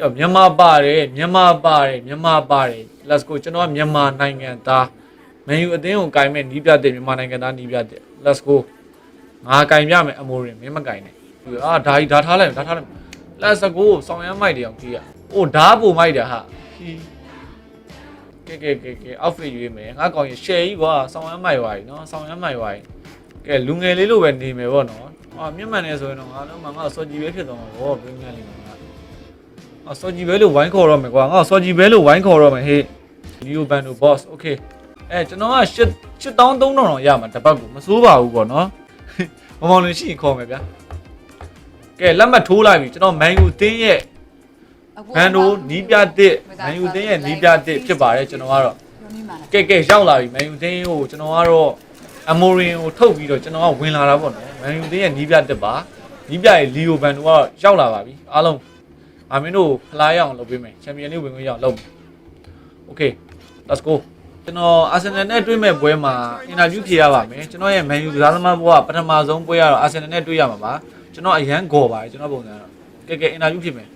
ကြောက်မြန်မာပါတယ်မြန်မာပါတယ်မြန်မာပါတယ် let's go ကျွန်တော်ကမြန်မာနိုင်ငံသားမန်ယူအသင်းကိုကင်မဲ့နီးပြတဲ့မြန်မာနိုင်ငံသားနီးပြတဲ့ let's go ငါကင်ပြမယ်အမိုရင်မင်းမကင်နဲ့အာဒါကြီးဒါထားလိုက်ဒါထားလိုက် let's go ဆောင်းရမ်းမိုက်တယ်အောင်ကြီးอ่ะအိုးဓာပူမိုက်တာဟာဟီကဲကဲကဲကဲ outfit ရွေးမယ်ငါကောင်ရ share ကြီးကွာဆောင်းရမ်းမိုက်သွားပြီเนาะဆောင်းရမ်းမိုက်သွားပြီကဲလူငယ်လေးလိုပဲနေမယ်ပေါ့နော်အာမြင့်မှန်နေဆိုရင်တော့ငါလုံးမငါစော်ကြီးပဲဖြစ်သွားမှာပေါ့ပြင်းပြလေးမှာငါ ာ အာစော်ကြီးပဲလို့ဝိုင်းခေါ်တော့မယ်ကွာငါစော်ကြီးပဲလို့ဝိုင်းခေါ်တော့မယ်ဟေးလီယိုဘန်ဒို boss okay အဲကျွန်တော်ကရှစ်8300တောင်ရမှာတပတ်ကိုမစိုးပါဘူးပေါ့နော်မမောင်လင်းရှိရင်ခေါ်မယ်ဗျာကဲလက်မှတ်ထိုးလိုက်ပြီကျွန်တော်မန်ယူတင်းရဲ့ဘန်ဒိုနီးပြတစ်မန်ယူတင်းရဲ့နီးပြတစ်ဖြစ်ပါတယ်ကျွန်တော်ကတော့ကဲကဲရောက်လာပြီမန်ယူတင်းကိုကျွန်တော်ကတော့အမိုရင်ကိုထုတ်ပြီးတော့ကျွန်တော်ကဝင်လာတာပေါ့နော်မန်ယူတင်းရဲ့နီးပြတစ်ပါနီးပြရဲ့လီယိုဘန်ဒိုကရောက်လာပါပြီအားလုံး အာမင်းတို့ဖလားရအောင်လုပ်ပေးမယ်ချန်ပီယံလိဝင်ခွင့်ရအောင်လုပ်မယ်โอเค let's go ကျွန်တော်အာဆင်နယ်နဲ့တွေ့မဲ့ပွဲမှာအင်တာဗျူးဖြေရပါမယ်ကျွန်တော်ရဲ့မန်ယူကစားသမားဘဝပထမဆုံးပွဲကတော့အာဆင်နယ်နဲ့တွေ့ရမှာပါကျွန်တော်အရန်ဂေါ်ပါတယ်ကျွန်တော်ပုံစံကတော့ကဲကဲအင်တာဗျူးဖြေမယ်